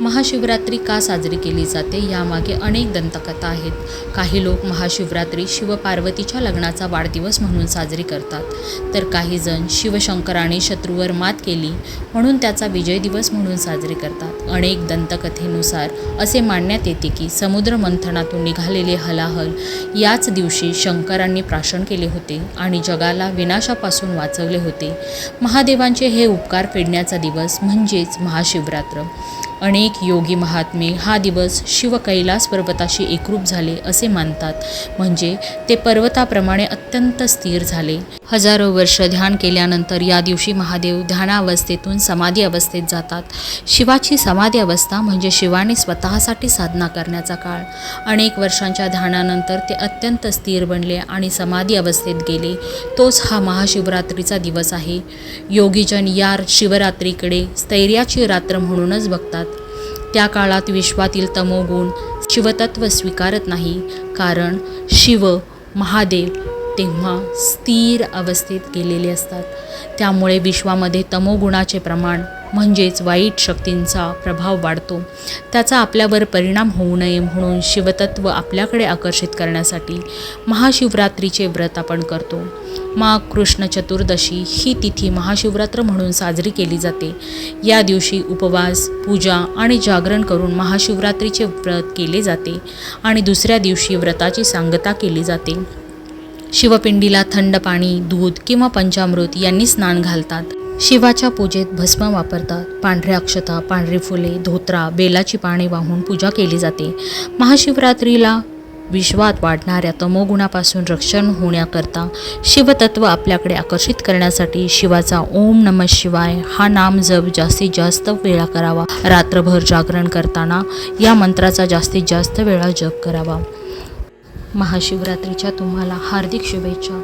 महाशिवरात्री का साजरी केली जाते यामागे अनेक दंतकथा आहेत. काही लोक महाशिवरात्री शिवपार्वतीच्या लग्नाचा वाढदिवस म्हणून साजरी करतात. तर काही जण शिवशंकराने शत्रूवर मात केली म्हणून त्याचा विजय दिवस म्हणून साजरी करतात. अनेक दंतकथेनुसार असे मानण्यात येते की समुद्र मंथनातून निघालेले हलाहल याच दिवशी शंकरांनी प्राशन केले होते आणि जगाला विनाशापासून वाचवले होते. महादेवांचे हे उपकार फेडण्याचा दिवस म्हणजेच महाशिवरात्र. अनेक योगी महात्मे हा दिवस शिवकैलास पर्वताशी एकरूप झाले असे मानतात. म्हणजे ते पर्वताप्रमाणे अत्यंत स्थिर झाले. हजारो वर्ष ध्यान केल्यानंतर या दिवशी महादेव ध्यानावस्थेतून समाधी अवस्थेत जातात. शिवाची समाधी अवस्था म्हणजे शिवाने स्वतःसाठी साधना करण्याचा काळ. अनेक वर्षांच्या ध्यानानंतर ते अत्यंत स्थिर बनले आणि समाधी अवस्थेत गेले. तोच हा महाशिवरात्रीचा दिवस आहे. योगीजन या शिवरात्रीकडे स्थैर्याची रात्र म्हणूनच बघतात. त्या काळात विश्वातील तमोगुण शिवतत्व स्वीकारत नाही. कारण शिव महादेव तेव्हा स्थिर अवस्थेत गेलेले असतात. त्यामुळे विश्वामध्ये तमोगुणाचे प्रमाण म्हणजेच वाईट शक्तींचा प्रभाव वाढतो. त्याचा आपल्यावर परिणाम होऊ नये म्हणून शिवतत्व आपल्याकडे आकर्षित करण्यासाठी महाशिवरात्रीचे व्रत आपण करतो. मा कृष्ण चतुर्दशी ही तिथी महाशिवरात्र म्हणून साजरी केली जाते. या दिवशी उपवास पूजा आणि जागरण करून महाशिवरात्रीचे व्रत केले जाते आणि दुसऱ्या दिवशी व्रताची सांगता केली जाते. शिवपिंडीला थंड पाणी दूध किंवा पंचामृत यांनी स्नान घालतात. शिवाच्या पूजेत भस्म वापरतात. पांढऱ्या अक्षता पांढरी फुले धोत्रा बेलाची पाने वाहून पूजा केली जाते. महाशिवरात्रीला विश्वात वाढणाऱ्या तमोगुणापासून रक्षण होण्याकरता शिवतत्व आपल्याकडे आकर्षित करण्यासाठी शिवाचा ओम नम शिवाय हा नाम जप जास्तीत जास्त वेळा करावा. रात्रभर जागरण करताना या मंत्राचा जास्तीत जास्त वेळा जप करावा. महाशिवरात्रीच्या तुम्हाला हार्दिक शुभेच्छा.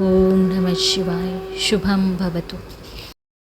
ओम नमः शिवाय. शुभम भवतु.